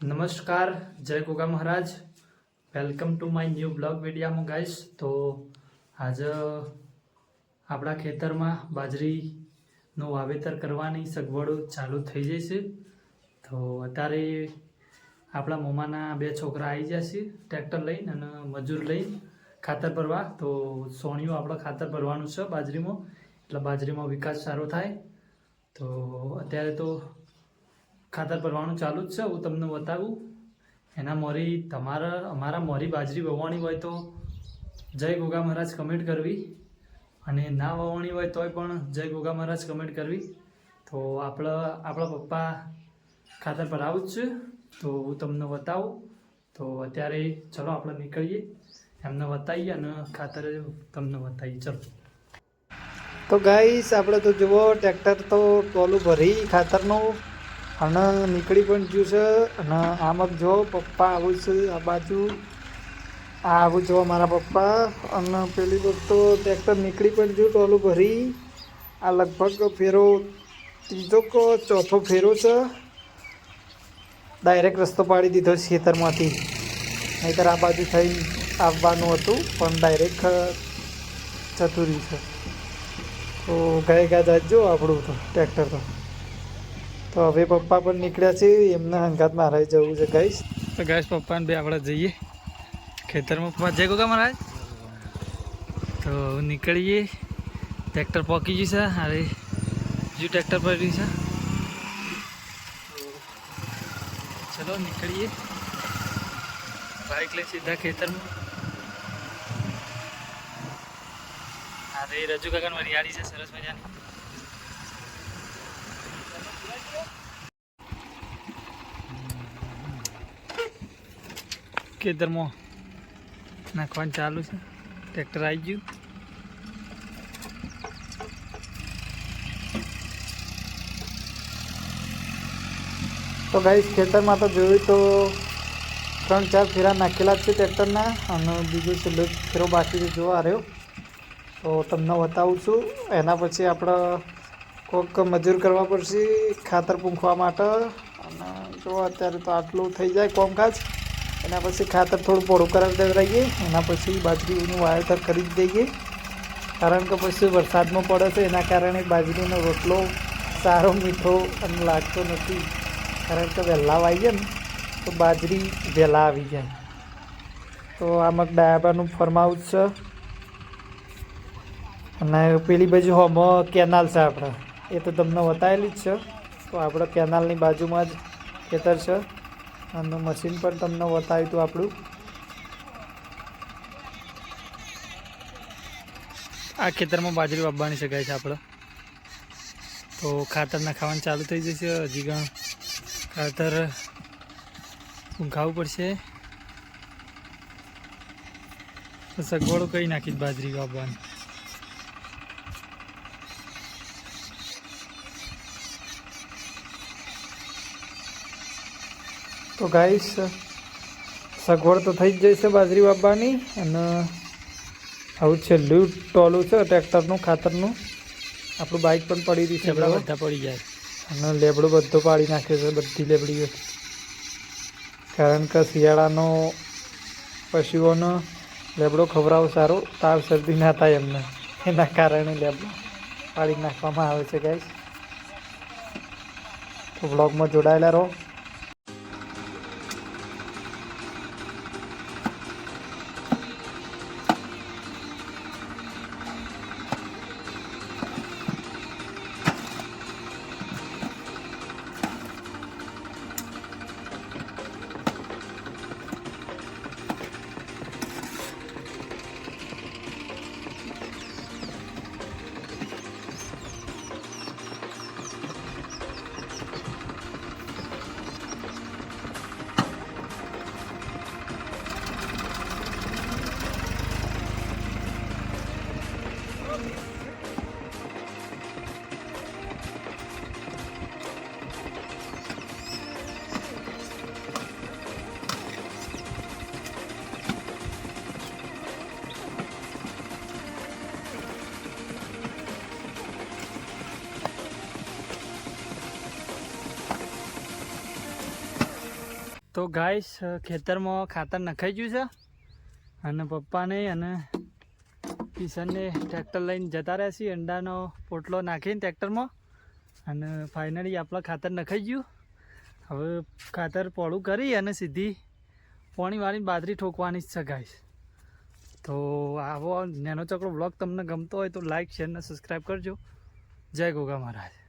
નમસ્કાર, જય Goga Maharaj. Welcome to my new blog વિડીયામાં ગાઈશ તો આજે આપણા ખેતરમાં બાજરીનું વાવેતર કરવાની સગવડો ચાલુ થઈ જાય છે. તો અત્યારે આપણા મોમાના બે છોકરા આવી જશે ટ્રેક્ટર લઈને અને મજૂર લઈને ખાતર ભરવા. તો સોણિયું આપણે ખાતર ભરવાનું છે બાજરીમાં. એટલે બાજરીમાં વિકાસ સારો થાય. તો અત્યારે તો ખાતર ભરવાનું ચાલુ જ છે, હું તમને બતાવું. એના મોરી, તમારા, અમારા મોરી બાજરી વવાણી હોય તો જય ગોગા મહારાજ કમેન્ટ કરવી. અને ના વવાણી હોય તોય પણ જય ગોગા મહારાજ કમેન્ટ કરવી. તો આપણા આપણા પપ્પા ખાતર ભરાવું જ છે, તો હું તમને બતાવું. તો અત્યારે ચલો આપણે નીકળીએ. એમને બતાવીએ અને ખાતર તમને બતાવીએ. ચલો. તો ગાઈસ આપણે તો જુઓ ટ્રેક્ટર તો ટોલું ભરી ખાતરનું. અને નીકળી પણ ગયું છે અને આમાં જો પપ્પા આવું છે આ બાજુ. આ આવું જો મારા પપ્પા અને પેલી વખત તો ટ્રેક્ટર નીકળી પણ ગયું ટોલું ભરી. આ લગભગ ફેરો ત્રીજો કે ચોથો ફેરો છે. ડાયરેક્ટ રસ્તો પાડી દીધો ખેતરમાંથી. નહીંતર આ બાજુ થઈ આવવાનું હતું, પણ ડાયરેક્ટ જતું છે. તો ગાય ગા જાજો આપણું તો, ટ્રેક્ટર તો. તો હવે પપ્પા પણ નીકળ્યા છે, એમના હંગાત મારે જવું છે ગાઈશ તો ગેસ પપ્પાને બે આપણે જઈએ. ખેતરમાં પપ્પા જઈ ગોગા મહારાજ. તો નીકળીએ. ટ્રેક્ટર પહોંચી ગયું છે અરે હજુ ટ્રેક્ટર રહ્યું છે. ચલો, નીકળીએ. બાઇક લઈ સીધા ખેતરમાં. અરે રજુ કાકાની હરિયાળી છે, સરસ મજાની. ખેતરમાં નાખવાનું ચાલુ છે. ટ્રેક્ટર આવી ગયું. તો ગાઈશ ખેતરમાં તો જોયું તો ત્રણ ચાર ફેરા નાખેલા જ છે ટ્રેક્ટરના અને બીજો છેલ્લો ફેરો બાકી જોવા રહ્યો. તો તમને બતાવું છું, એના પછી આપણે કોઈક મજૂર કરવા પડશે ખાતર પૂંખવા માટે. અને જો અત્યારે તો આટલું થઈ જાય કોમકાજ, એના પછી ખાતર થોડું પોળું કરાવી રહીએ એના પછી બાજરીનું વાવેતર કરી જ દઈએ. કારણ કે પછી વરસાદમાં પડે છે, એના કારણે બાજરીનો રોટલો સારો, મીઠો અને લાગતો નથી. કારણ કે વહેલા વાવીએ ને, તો બાજરી વહેલા આવી જાય. તો આમાં ડાયાબાનું ફરમાઉસ છે. અને પેલી બાજુ હોમો કેનાલ છે આપણે. એ તો તમને બતાવેલી જ છે. તો આપણે કેનાલની બાજુમાં જ ખેતર છે. અને મશીન પણ તમને બતાવ્યું હતું આપણું. આ ખેતરમાં બાજરી વાવવાની શકાય છે આપણે. તો ખાતર નાખવાનું ચાલુ થઈ જશે. હજી ગણ ખાતર ઊંઘાવવું પડશે. સગવડો કઈ નાખી બાજરી વાવવાની? તો ગાઈસ સગવડ તો થઈ જ જશે બાજરી વાવવાની અને આવું છેલ્લું ટોલું છે ટ્રેક્ટરનું ખાતરનું. આપણું બાઇક પણ પડી રહી છે બધા પડી જાય. અને લેબડો બધો પાડી નાખ્યો છે બધી લેબડીઓ. કારણ કે શિયાળાનો પશુઓનો લેબડો ખવડાવો સારો તાવ શરદી ના થાય એમને. એના કારણે લેબડો પાડી નાખવામાં આવે છે ગાઈસ. તો બ્લોગમાં જોડાયેલા રહો. તો ગાઈસ, ખેતરમાં ખાતર નખાઈ ગયું છે અને પપ્પાને અને કિશનને ટ્રેક્ટર લઈને જતા રહ્યા છીએ. અંડાનો પોટલો નાખીને ટ્રેક્ટરમાં અને ફાઇનલી આપણા ખાતર નખાઈ ગયું. હવે ખાતર પોળું કરી અને સીધી પોણીવાળી બાદરી ઠોકવાની જ છે ગાઈસ. તો આવો નેનો ચકડો બ્લોગ તમને ગમતો હોય તો લાઈક, શેર અને સબસ્ક્રાઈબ કરજો. જય ગોગા મહારાજ.